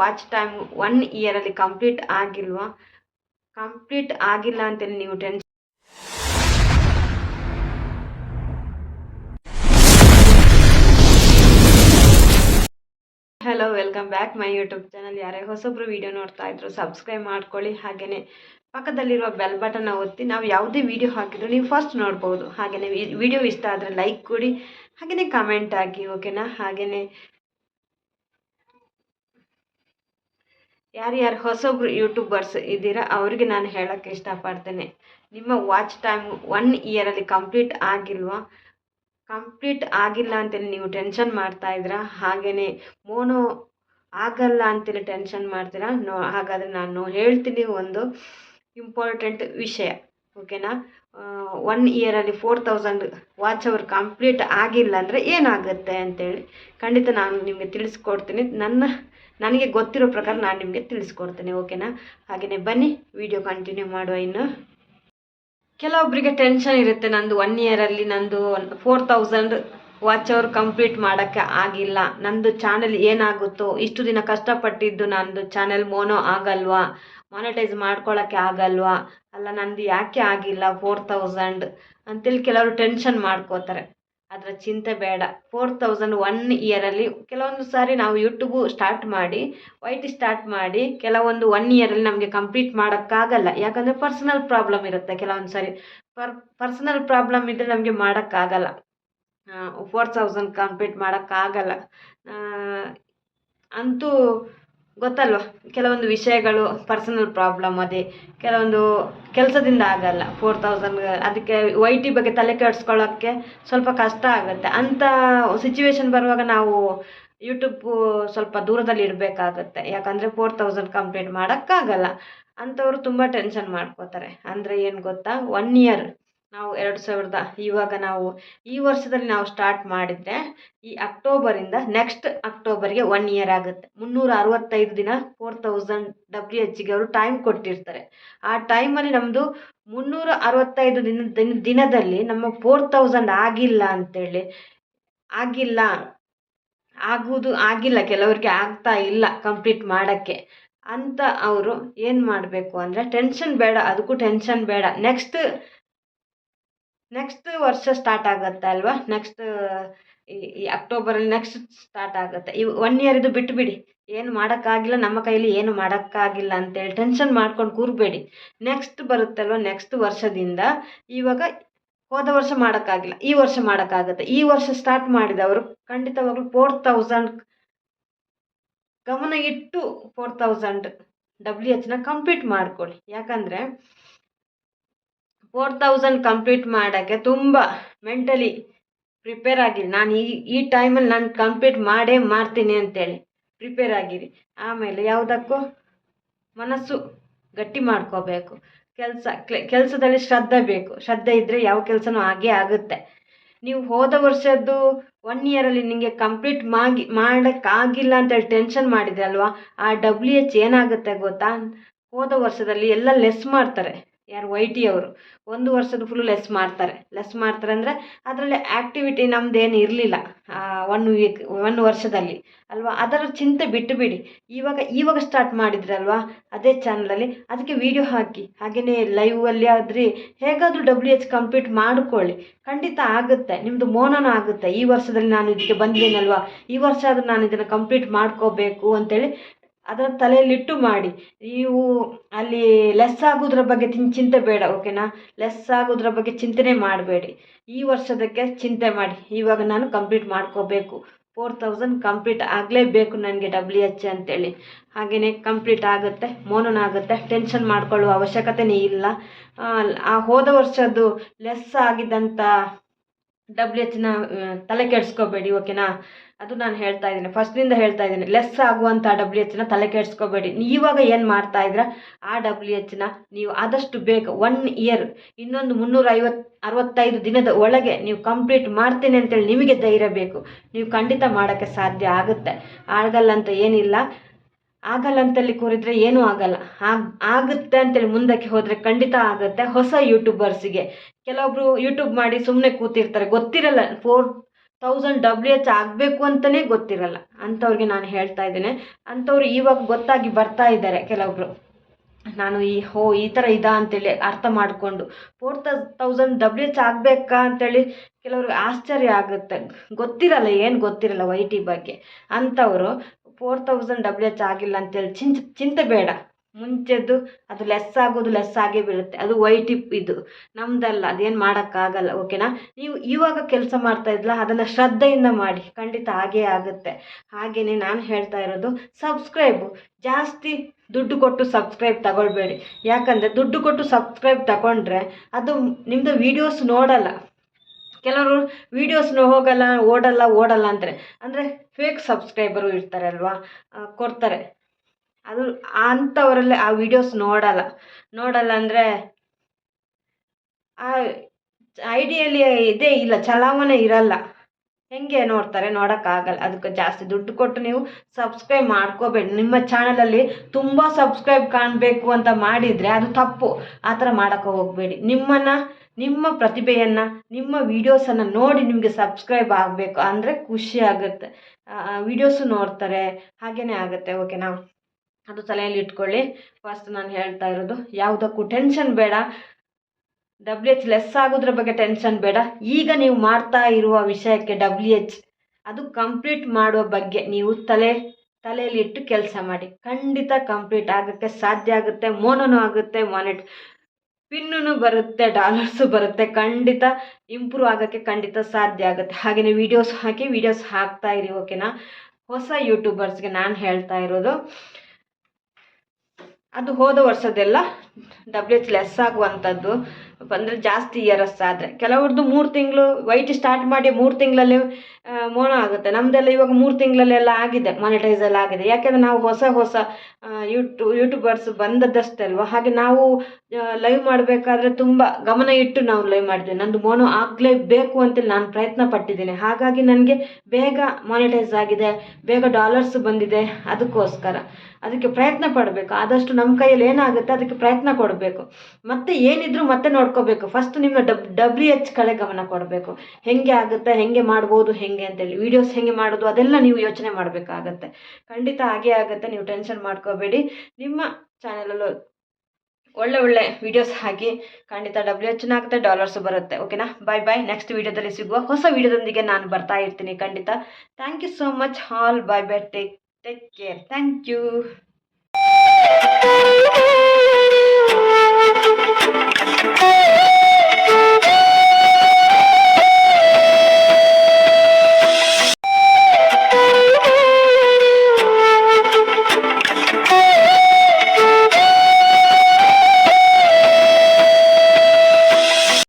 Watch time one ಇಯರಲ್ಲಿ complete ಆಗಿಲ್ವಾ? Complete ಆಗಿಲ್ಲ ಅಂತೇಳಿ ನೀವು tension hello welcome back my YouTube channel ಯಾರೇ ಹೊಸೊಬ್ರು ವಿಡಿಯೋ ನೋಡ್ತಾ ಇದ್ರು ಸಬ್ಸ್ಕ್ರೈಬ್ ಮಾಡ್ಕೊಳ್ಳಿ. ಹಾಗೆಯೇ ಪಕ್ಕದಲ್ಲಿರುವ ಬೆಲ್ ಬಟನ್ನ ಒತ್ತಿ ನಾವು ಯಾವುದೇ ವಿಡಿಯೋ ಹಾಕಿದ್ರು ನೀವು ಫಸ್ಟ್ ನೋಡ್ಬೋದು. ಹಾಗೆಯೇ ವಿಡಿಯೋ ಇಷ್ಟ ಆದರೆ ಲೈಕ್ ಕೊಡಿ. ಹಾಗೆಯೇ ಕಮೆಂಟ್ ಆಗಿ ಓಕೆನಾ ಹಾಗೆಯೇ ಯಾರ್ಯಾರು ಹೊಸೊಬ್ರು ಯೂಟ್ಯೂಬರ್ಸ್ ಇದ್ದೀರಾ, ಅವರಿಗೆ ನಾನು ಹೇಳೋಕ್ಕೆ ಇಷ್ಟಪಡ್ತೇನೆ. ನಿಮ್ಮ ವಾಚ್ ಟೈಮ್ ಒನ್ ಇಯರಲ್ಲಿ ಕಂಪ್ಲೀಟ್ ಆಗಿಲ್ವಾ? ಕಂಪ್ಲೀಟ್ ಆಗಿಲ್ಲ ಅಂತೇಳಿ ನೀವು ಟೆನ್ಷನ್ ಮಾಡ್ತಾ ಇದ್ದೀರಾ? ಹಾಗೇ ಮೋನೋ ಆಗಲ್ಲ ಅಂತೇಳಿ ಟೆನ್ಷನ್ ಮಾಡ್ತೀರಾ? ನೋ, ಹಾಗಾದರೆ ನಾನು ಹೇಳ್ತೀನಿ ಒಂದು ಇಂಪಾರ್ಟೆಂಟ್ ವಿಷಯ ಓಕೆನಾ one ಇಯರಲ್ಲಿ four thousand watch hour complete ಆಗಿಲ್ಲ ಅಂದರೆ ಏನಾಗುತ್ತೆ ಅಂತೇಳಿ ಖಂಡಿತ ನಾನು ನಿಮಗೆ ತಿಳಿಸ್ಕೊಡ್ತೀನಿ. ನನ್ನ ನನಗೆ ಗೊತ್ತಿರೋ ಪ್ರಕಾರ ನಾನು ನಿಮಗೆ ತಿಳಿಸ್ಕೊಡ್ತೇನೆ ಓಕೆನಾ ಹಾಗೆಯೇ ಬನ್ನಿ ವಿಡಿಯೋ ಕಂಟಿನ್ಯೂ ಮಾಡುವ ಇನ್ನು. ಕೆಲವೊಬ್ಬರಿಗೆ ಟೆನ್ಷನ್ ಇರುತ್ತೆ ನಂದು ಒನ್ ಇಯರಲ್ಲಿ ನಂದು four thousand watch hour complete ಮಾಡೋಕ್ಕೆ ಆಗಿಲ್ಲ. ನಂದು ಚಾನೆಲ್ ಏನಾಗುತ್ತೋ, ಇಷ್ಟು ದಿನ ಕಷ್ಟಪಟ್ಟಿದ್ದು ನಂದು ಚಾನೆಲ್ ಮೋನೋ ಆಗಲ್ವಾ? ಮಾನಿಟೈಸ್ ಮಾಡ್ಕೊಳ್ಳೋಕ್ಕೆ ಆಗಲ್ವಾ? ಅಲ್ಲ, ನಂದು ಯಾಕೆ ಆಗಿಲ್ಲ ಫೋರ್ ತೌಸಂಡ್ ಅಂತೇಳಿ ಕೆಲವರು ಟೆನ್ಷನ್ ಮಾಡ್ಕೋತಾರೆ. ಅದರ ಚಿಂತೆ ಬೇಡ. ಫೋರ್ ತೌಸಂಡ್ ಒನ್ ಇಯರಲ್ಲಿ ಕೆಲವೊಂದು ಸಾರಿ ನಾವು ಯೂಟ್ಯೂಬು ಸ್ಟಾರ್ಟ್ ಮಾಡಿ ವೈಟ್ ಸ್ಟಾರ್ಟ್ ಮಾಡಿ ಕೆಲವೊಂದು ಒನ್ ಇಯರಲ್ಲಿ ನಮಗೆ ಕಂಪ್ಲೀಟ್ ಮಾಡೋಕ್ಕಾಗಲ್ಲ. ಯಾಕಂದರೆ ಪರ್ಸನಲ್ ಪ್ರಾಬ್ಲಮ್ ಇರುತ್ತೆ ಕೆಲವೊಂದು ಸಾರಿ. ಪರ್ ಪರ್ಸನಲ್ ಪ್ರಾಬ್ಲಮ್ ಇದ್ದರೆ ನಮಗೆ ಮಾಡೋಕ್ಕಾಗಲ್ಲ. ಫೋರ್ ತೌಸಂಡ್ ಕಂಪ್ಲೀಟ್ ಮಾಡೋಕ್ಕಾಗಲ್ಲ. ಅಂತೂ ಗೊತ್ತಲ್ವ? ಕೆಲವೊಂದು ವಿಷಯಗಳು ಪರ್ಸನಲ್ ಪ್ರಾಬ್ಲಮ್ ಅದೇ. ಕೆಲವೊಂದು ಕೆಲಸದಿಂದ ಆಗಲ್ಲ ಫೋರ್ ತೌಸಂಡ್ ಅದಕ್ಕೆ ವೈ ಟಿ ಬಗ್ಗೆ ತಲೆ ಕೆಡಿಸ್ಕೊಳ್ಳೋಕ್ಕೆ ಸ್ವಲ್ಪ ಕಷ್ಟ ಆಗುತ್ತೆ. ಅಂಥ ಸಿಚುವೇಶನ್ ಬರುವಾಗ ನಾವು ಯೂಟ್ಯೂಬ್ ಸ್ವಲ್ಪ ದೂರದಲ್ಲಿ ಇಡಬೇಕಾಗತ್ತೆ ಯಾಕಂದರೆ ಫೋರ್ ತೌಸಂಡ್ ಕಂಪ್ಲೀಟ್ ಮಾಡೋಕ್ಕಾಗಲ್ಲ. ಅಂಥವ್ರು ತುಂಬ ಟೆನ್ಷನ್ ಮಾಡ್ಕೋತಾರೆ. ಅಂದರೆ ಏನು ಗೊತ್ತಾ? ಒನ್ ಇಯರ್ ನಾವು ಎರಡು ಸಾವಿರದ ಇವಾಗ ನಾವು ಈ ವರ್ಷದಲ್ಲಿ ನಾವು ಸ್ಟಾರ್ಟ್ ಮಾಡಿದರೆ ಈ ಅಕ್ಟೋಬರಿಂದ ನೆಕ್ಸ್ಟ್ ಅಕ್ಟೋಬರ್ಗೆ ಒನ್ ಇಯರ್ ಆಗುತ್ತೆ. ಮುನ್ನೂರ ಅರವತ್ತೈದು ದಿನ ಫೋರ್ ತೌಸಂಡ್ ಡಬ್ಲ್ಯೂ ಎಚ್ಗೆ ಅವರು ಟೈಮ್ ಕೊಟ್ಟಿರ್ತಾರೆ. ಆ ಟೈಮಲ್ಲಿ ನಮ್ಮದು ಮುನ್ನೂರ ಅರವತ್ತೈದು ದಿನ ದಿನ, ದಿನದಲ್ಲಿ ನಮ್ಮ ಫೋರ್ ತೌಸಂಡ್ ಆಗಿಲ್ಲ ಅಂತೇಳಿ, ಆಗಿಲ್ಲ, ಆಗುವುದು, ಆಗಿಲ್ಲ, ಕೆಲವರಿಗೆ ಆಗ್ತಾ ಇಲ್ಲ ಕಂಪ್ಲೀಟ್ ಮಾಡೋಕ್ಕೆ ಅಂತ ಅವರು ಏನು ಮಾಡಬೇಕು ಅಂದರೆ ಟೆನ್ಷನ್ ಬೇಡ, ಅದಕ್ಕೂ ಟೆನ್ಷನ್ ಬೇಡ. ನೆಕ್ಸ್ಟ್ ನೆಕ್ಸ್ಟ್ ವರ್ಷ ಸ್ಟಾರ್ಟ್ ಆಗುತ್ತೆ ಅಲ್ವಾ? ನೆಕ್ಸ್ಟ್ ಈ ಅಕ್ಟೋಬರಲ್ಲಿ ನೆಕ್ಸ್ಟ್ ಸ್ಟಾರ್ಟ್ ಆಗುತ್ತೆ. ಈ ಒನ್ ಇಯರ್ ಇದು ಬಿಟ್ಟುಬಿಡಿ ಏನು ಮಾಡೋಕ್ಕಾಗಿಲ್ಲ. ನಮ್ಮ ಕೈಲಿ ಏನು ಮಾಡೋಕ್ಕಾಗಿಲ್ಲ ಅಂತೇಳಿ ಟೆನ್ಷನ್ ಮಾಡ್ಕೊಂಡು ಕೂರಬೇಡಿ. ನೆಕ್ಸ್ಟ್ ಬರುತ್ತಲ್ವ ನೆಕ್ಸ್ಟ್ ವರ್ಷದಿಂದ. ಇವಾಗ ಹೋದ ವರ್ಷ ಮಾಡೋಕ್ಕಾಗಿಲ್ಲ. ಈ ವರ್ಷ ಮಾಡೋಕ್ಕಾಗುತ್ತೆ. ಈ ವರ್ಷ ಸ್ಟಾರ್ಟ್ ಮಾಡಿದವರು ಖಂಡಿತವಾಗ್ಲೂ ಫೋರ್ ತೌಸಂಡ್ ಗಮನ ಇಟ್ಟು ಫೋರ್ ತೌಸಂಡ್ ಡಬ್ಲ್ಯೂ ಎಚ್ನ ಕಂಪ್ಲೀಟ್ ಮಾಡ್ಕೊಳ್ಳಿ. ಯಾಕಂದರೆ ಫೋರ್ ತೌಸಂಡ್ ಕಂಪ್ಲೀಟ್ ಮಾಡೋಕ್ಕೆ ತುಂಬ ಮೆಂಟಲಿ ಪ್ರಿಪೇರ್ ಆಗಿರಿ ನಾನು ಈ ಈ ಟೈಮಲ್ಲಿ ನಾನು ಕಂಪ್ಲೀಟ್ ಮಾಡೇ ಮಾಡ್ತೀನಿ ಅಂತೇಳಿ ಪ್ರಿಪೇರ್ ಆಗಿರಿ ಆಮೇಲೆ ಯಾವುದಕ್ಕೂ ಮನಸ್ಸು ಗಟ್ಟಿ ಮಾಡ್ಕೋಬೇಕು. ಕೆಲಸ ಕೆಲಸದಲ್ಲಿ ಶ್ರದ್ಧೆ ಬೇಕು. ಶ್ರದ್ಧೆ ಇದ್ದರೆ ಯಾವ ಕೆಲಸನೂ ಆಗೇ ಆಗುತ್ತೆ. ನೀವು ಹೋದ ವರ್ಷದ್ದು ಒನ್ ಇಯರಲ್ಲಿ ನಿಮಗೆ ಕಂಪ್ಲೀಟ್ ಮಾಗಿ, ಮಾಡೋಕ್ಕಾಗಿಲ್ಲ ಅಂತೇಳಿ ಟೆನ್ಷನ್ ಮಾಡಿದೆ ಅಲ್ವಾ? ಆ ಡಬ್ಲ್ಯೂ ಎಚ್ ಏನಾಗುತ್ತೆ ಗೊತ್ತಾ? ಹೋದ ವರ್ಷದಲ್ಲಿ ಎಲ್ಲ ಲೆಸ್ ಮಾಡ್ತಾರೆ. ಯಾರು ವೈ ಟಿ ಅವರು. ಒಂದು ವರ್ಷದ ಫುಲ್ ಲೆಸ್ ಮಾಡ್ತಾರೆ. ಲೆಸ್ ಮಾಡ್ತಾರೆ ಅಂದರೆ ಅದರಲ್ಲಿ ಆ್ಯಕ್ಟಿವಿಟಿ ನಮ್ದು ಏನು ಇರಲಿಲ್ಲ ಒನ್ ವೀಕ್ ಒನ್ ವರ್ಷದಲ್ಲಿ. ಅಲ್ವಾ? ಅದರ ಚಿಂತೆ ಬಿಟ್ಟು ಬಿಡಿ. ಇವಾಗ ಇವಾಗ ಸ್ಟಾರ್ಟ್ ಮಾಡಿದ್ರಲ್ವಾ ಅದೇ ಚಾನಲಲ್ಲಿ ಅದಕ್ಕೆ ವಿಡಿಯೋ ಹಾಕಿ. ಹಾಗೆಯೇ ಲೈವಲ್ಲಿ ಆದರೆ ಹೇಗಾದರೂ ಡಬ್ಲ್ಯೂ ಎಚ್ ಕಂಪ್ಲೀಟ್ ಮಾಡಿಕೊಳ್ಳಿ. ಖಂಡಿತ ಆಗುತ್ತೆ. ನಿಮ್ಮದು ಮೋನನೂ ಆಗುತ್ತೆ. ಈ ವರ್ಷದಲ್ಲಿ ನಾನು ಇದಕ್ಕೆ ಬಂದಿದ್ದೀನಲ್ವಾ? ಈ ವರ್ಷ ಆದರೂ ನಾನು ಇದನ್ನು ಕಂಪ್ಲೀಟ್ ಮಾಡ್ಕೋಬೇಕು ಅಂತೇಳಿ ಅದರ ತಲೆಯಲ್ಲಿಟ್ಟು ಮಾಡಿ. ನೀವು ಅಲ್ಲಿ ಲೆಸ್ ಆಗೋದ್ರ ಬಗ್ಗೆ ಚಿಂತೆ ಬೇಡ ಓಕೆನಾ ಲೆಸ್ ಆಗೋದ್ರ ಬಗ್ಗೆ ಚಿಂತನೆ ಮಾಡಬೇಡಿ. ಈ ವರ್ಷದಕ್ಕೆ ಚಿಂತೆ ಮಾಡಿ. ಇವಾಗ ನಾನು ಕಂಪ್ಲೀಟ್ ಮಾಡ್ಕೋಬೇಕು. ಫೋರ್ ತೌಸಂಡ್ ಕಂಪ್ಲೀಟ್ ಆಗಲೇಬೇಕು ನನಗೆ ಡಬ್ಲ್ಯೂ ಎಚ್ ಅಂತೇಳಿ. ಹಾಗೆಯೇ ಕಂಪ್ಲೀಟ್ ಆಗುತ್ತೆ, ಮೋನನ್ ಆಗುತ್ತೆ ಟೆನ್ಷನ್ ಮಾಡ್ಕೊಳ್ಳುವ ಅವಶ್ಯಕತೆನೇ ಇಲ್ಲ. ಆ ಹೋದ ವರ್ಷದ್ದು ಲೆಸ್ ಆಗಿದ್ದಂಥ ಡಬ್ಲ್ಯೂ ಎಚ್ನ ತಲೆ ಕೆಡಿಸ್ಕೋಬೇಡಿ ಓಕೆನಾ ಅದು ನಾನು ಹೇಳ್ತಾ ಇದ್ದೀನಿ. ಫಸ್ಟ್ನಿಂದ ಹೇಳ್ತಾ ಇದ್ದೀನಿ. ಲೆಸ್ ಆಗುವಂಥ ಡಬ್ಲ್ಯೂ ಎಚ್ನ ತಲೆ ಕೆಡಿಸ್ಕೋಬೇಡಿ. ಇವಾಗ ಏನು ಮಾಡ್ತಾ ಇದ್ದೀರಾ? ಆ ಡಬ್ಲ್ಯೂ ಎಚ್ನ ನೀವು ಆದಷ್ಟು ಬೇಗ ಒನ್ ಇಯರ್ ಇನ್ನೊಂದು ಮುನ್ನೂರ ಐವತ್ತು ಅರವತ್ತೈದು ದಿನದ ಒಳಗೆ ನೀವು ಕಂಪ್ಲೀಟ್ ಮಾಡ್ತೀನಿ ಅಂತೇಳಿ ನಿಮಗೆ ಧೈರ್ಯ ಬೇಕು. ನೀವು ಖಂಡಿತ ಮಾಡೋಕ್ಕೆ ಸಾಧ್ಯ ಆಗುತ್ತೆ. ಆಗಲ್ಲ ಅಂತ ಏನಿಲ್ಲ. ಆಗಲ್ಲ ಅಂತಲ್ಲಿ ಕೂರಿದ್ರೆ ಏನೂ ಆಗಲ್ಲ. ಆಗ, ಆಗುತ್ತೆ ಅಂತೇಳಿ ಮುಂದಕ್ಕೆ ಹೋದರೆ ಖಂಡಿತ ಆಗುತ್ತೆ. ಹೊಸ ಯೂಟ್ಯೂಬರ್ಸಿಗೆ ಕೆಲವೊಬ್ಬರು ಯೂಟ್ಯೂಬ್ ಮಾಡಿ ಸುಮ್ಮನೆ ಕೂತಿರ್ತಾರೆ. ಗೊತ್ತಿರಲ್ಲ ಫೋರ್ ತೌಸಂಡ್ ಡಬ್ಲ್ಯೂ ಎಚ್ ಆಗಬೇಕು ಅಂತಲೇ ಗೊತ್ತಿರಲ್ಲ. ಅಂಥವ್ರಿಗೆ ನಾನು ಹೇಳ್ತಾ ಇದ್ದೇನೆ. ಅಂಥವ್ರು ಇವಾಗ ಗೊತ್ತಾಗಿ ಬರ್ತಾ ಇದ್ದಾರೆ ಕೆಲವೊಬ್ರು ನಾನು ಈ ಹೋ, ಈ ಥರ ಇದಾ ಅಂತೇಳಿ ಅರ್ಥ ಮಾಡಿಕೊಂಡು ಫೋರ್ ತೌಸಂಡ್ ಡಬ್ಲ್ಯೂ ಎಚ್ ಆಗಬೇಕಾ ಅಂತೇಳಿ ಕೆಲವ್ರಿಗೆ ಆಶ್ಚರ್ಯ ಆಗುತ್ತೆ. ಗೊತ್ತಿರಲ್ಲ, ಏನು ಗೊತ್ತಿರಲ್ಲ ವೈ ಟಿ ಬಗ್ಗೆ. ಅಂಥವರು ಫೋರ್ ತೌಸಂಡ್ ಡಬ್ಲ್ಯೂ ಎಚ್ ಆಗಿಲ್ಲ ಅಂತೇಳಿ ಚಿಂತೆ ಚಿಂತೆ ಬೇಡ. ಮುಂಚೆದ್ದು ಅದು ಲೆಸ್ ಆಗೋದು ಲೆಸ್ ಆಗೇ ಬೀಳುತ್ತೆ. ಅದು ವೈ ಟಿಪ್ ಇದು. ನಮ್ದಲ್ಲ ಅದೇನು ಮಾಡೋಕ್ಕಾಗಲ್ಲ ಓಕೆನಾ ನೀವು ಇವಾಗ ಕೆಲಸ ಮಾಡ್ತಾ ಇದ್ಲ ಅದನ್ನು ಶ್ರದ್ಧೆಯಿಂದ ಮಾಡಿ. ಖಂಡಿತ ಹಾಗೇ ಆಗುತ್ತೆ. ಹಾಗೆಯೇ ನಾನು ಹೇಳ್ತಾ ಇರೋದು ಸಬ್ಸ್ಕ್ರೈಬು ಜಾಸ್ತಿ ದುಡ್ಡು ಕೊಟ್ಟು ಸಬ್ಸ್ಕ್ರೈಬ್ ತಗೊಳ್ಬೇಡಿ. ಯಾಕಂದರೆ ದುಡ್ಡು ಕೊಟ್ಟು ಸಬ್ಸ್ಕ್ರೈಬ್ ತಗೊಂಡ್ರೆ ಅದು ನಿಮ್ಮದು ವೀಡಿಯೋಸ್ ನೋಡಲ್ಲ. ಕೆಲವರು ವೀಡಿಯೋಸ್ನ ಹೋಗಲ್ಲ ಓಡಲ್ಲ ಓಡಲ್ಲ ಅಂತಾರೆ ಅಂದರೆ ಫೇಕ್ ಸಬ್ಸ್ಕ್ರೈಬರು ಇರ್ತಾರೆ ಅಲ್ವಾ? ಆ, ಕೊಡ್ತಾರೆ. ಅದು ಅಂಥವರಲ್ಲಿ ಆ ವಿಡಿಯೋಸ್ ನೋಡಲ್ಲ. ನೋಡಲ್ಲ ಅಂದರೆ ಆ ಐಡಿಯಲ್ಲಿ ಇದೇ ಇಲ್ಲ, ಚಲಾವಣೆ ಇರಲ್ಲ. ಹೆಂಗೆ ನೋಡ್ತಾರೆ? ನೋಡೋಕ್ಕಾಗಲ್ಲ. ಅದಕ್ಕೆ ಜಾಸ್ತಿ ದುಡ್ಡು ಕೊಟ್ಟು ನೀವು ಸಬ್ಸ್ಕ್ರೈಬ್ ಮಾಡ್ಕೋಬೇಡಿ. ನಿಮ್ಮ ಚಾನಲಲ್ಲಿ ತುಂಬ ಸಬ್ಸ್ಕ್ರೈಬ್ ಕಾಣಬೇಕು ಅಂತ ಮಾಡಿದರೆ ಅದು ತಪ್ಪು. ಆ ಥರ ಮಾಡೋಕ್ಕೆ ಹೋಗಬೇಡಿ. ನಿಮ್ಮನ್ನು, ನಿಮ್ಮ ಪ್ರತಿಭೆಯನ್ನು, ನಿಮ್ಮ ವೀಡಿಯೋಸನ್ನು ನೋಡಿ ನಿಮಗೆ ಸಬ್ಸ್ಕ್ರೈಬ್ ಆಗಬೇಕು ಅಂದರೆ ಖುಷಿ ಆಗುತ್ತೆ. ವೀಡಿಯೋಸು ನೋಡ್ತಾರೆ ಹಾಗೇ ಆಗುತ್ತೆ. ಓಕೆನಾ ಅದು ತಲೆಯಲ್ಲಿ ಇಟ್ಕೊಳ್ಳಿ. ಫಸ್ಟ್ ನಾನು ಹೇಳ್ತಾ ಇರೋದು, ಯಾವುದಕ್ಕೂ ಟೆನ್ಷನ್ ಬೇಡ. ಡಬ್ಲ್ಯೂ ಎಚ್ ಲೆಸ್ ಆಗೋದ್ರ ಬಗ್ಗೆ ಟೆನ್ಷನ್ ಬೇಡ. ಈಗ ನೀವು ಮಾಡ್ತಾ ಇರುವ ವಿಷಯಕ್ಕೆ ಡಬ್ಲ್ಯೂ ಎಚ್ ಅದು ಕಂಪ್ಲೀಟ್ ಮಾಡುವ ಬಗ್ಗೆ ನೀವು ತಲೆ, ತಲೆಯಲ್ಲಿ ಇಟ್ಟು ಕೆಲಸ ಮಾಡಿ. ಖಂಡಿತ ಕಂಪ್ಲೀಟ್ ಆಗೋಕ್ಕೆ ಸಾಧ್ಯ ಆಗುತ್ತೆ ಮೋನೂ ಆಗುತ್ತೆ ಮಾನಿಟ್ ಪಿನ್ನು ಬರುತ್ತೆ ಡಾಲರ್ಸು ಬರುತ್ತೆ, ಖಂಡಿತ ಇಂಪ್ರೂವ್ ಆಗೋಕ್ಕೆ ಖಂಡಿತ ಸಾಧ್ಯ ಆಗುತ್ತೆ. ಹಾಗೆಯೇ ವೀಡಿಯೋಸ್ ಹಾಕಿ ವೀಡಿಯೋಸ್ ಹಾಕ್ತಾ ಇರಿ ಓಕೆನಾ ಹೊಸ ಯೂಟ್ಯೂಬರ್ಸ್ಗೆ ನಾನು ಹೇಳ್ತಾ ಇರೋದು ಅದು ಹೋದ ವರ್ಷದೆಲ್ಲ ಡಬ್ಲ್ಯೂ ಎಚ್ ಲೆಸ್ ಆಗುವಂಥದ್ದು ಅಂದರೆ ಜಾಸ್ತಿ ಇಯರಸ್ ಆದರೆ. ಕೆಲವ್ರದ್ದು ಮೂರು ತಿಂಗಳು ವೈಟ್ ಸ್ಟಾರ್ಟ್ ಮಾಡಿ ಮೂರು ತಿಂಗಳಲ್ಲಿ ಮೋನ ಆಗುತ್ತೆ. ನಮ್ಮದೆಲ್ಲ ಇವಾಗ ಮೂರು ತಿಂಗಳಲ್ಲೆಲ್ಲ ಆಗಿದೆ ಮಾನಿಟೈಸ್ ಎಲ್ಲ ಆಗಿದೆ. ಯಾಕೆಂದರೆ ನಾವು ಹೊಸ ಹೊಸ ಯೂಟ್ಯೂ ಯೂಟ್ಯೂಬರ್ಸ್ ಬಂದದ್ದಷ್ಟೇ ಅಲ್ವಾ ಹಾಗೆ ನಾವು ಲೈವ್ ಮಾಡಬೇಕಾದ್ರೆ ತುಂಬ ಗಮನ ಇಟ್ಟು ನಾವು ಲೈವ್ ಮಾಡಿದ್ವಿ. ನಂದು ಮೋನೋ ಆಗಲೇಬೇಕು ಅಂತೇಳಿ ನಾನು ಪ್ರಯತ್ನ ಪಟ್ಟಿದ್ದೀನಿ. ಹಾಗಾಗಿ ನನಗೆ ಬೇಗ ಮಾನಿಟೈಸ್ ಆಗಿದೆ, ಬೇಗ ಡಾಲರ್ಸ್ ಬಂದಿದೆ, ಅದಕ್ಕೋಸ್ಕರ. ಅದಕ್ಕೆ ಪ್ರಯತ್ನ ಪಡಬೇಕು. ಆದಷ್ಟು ನಮ್ಮ ಕೈಯಲ್ಲಿ ಏನಾಗುತ್ತೆ, ಅದಕ್ಕೆ ಪ್ರಯತ್ನ ಕೊಡಬೇಕು. ಮತ್ತೆ ಏನಿದ್ರು ಮತ್ತೆ ನೋಡ್ಕೋಬೇಕು. ಫಸ್ಟ್ ನಿಮ್ಮ ಡಬ್ ಡಬ್ಲ್ಯೂ ಎಚ್ ಕಡೆ ಗಮನ ಕೊಡಬೇಕು. ಹೆಂಗೆ ಆಗುತ್ತೆ, ಹೆಂಗೆ ಮಾಡ್ಬೋದು, ಹೆಂಗೆ ಅಂತೇಳಿ. ವೀಡಿಯೋಸ್ ಹೆಂಗೆ ಮಾಡೋದು, ಅದೆಲ್ಲ ನೀವು ಯೋಚನೆ ಮಾಡಬೇಕಾಗತ್ತೆ. ಖಂಡಿತ ಹಾಗೇ ಆಗುತ್ತೆ. ನೀವು ಟೆನ್ಷನ್ ಮಾಡ್ಕೋಬೇಡಿ. ನಿಮ್ಮ ಚಾನಲಲ್ಲೂ ಒಳ್ಳೆ ಒಳ್ಳೆ ವೀಡಿಯೋಸ್ ಹಾಕಿ ಖಂಡಿತ ಡಬ್ಲ್ಯೂ ಎಚ್ನ ಆಗುತ್ತೆ ಡಾಲರ್ಸು ಬರುತ್ತೆ. ಓಕೆನಾ ಬಾಯ್ ಬಾಯ್ ನೆಕ್ಸ್ಟ್ ವೀಡಿಯೋದಲ್ಲಿ ಸಿಗುವ ಹೊಸ ವೀಡಿಯೋದೊಂದಿಗೆ ನಾನು ಬರ್ತಾ ಇರ್ತೀನಿ ಖಂಡಿತ. Thank you so much all bye bye take take care thank you Thank you.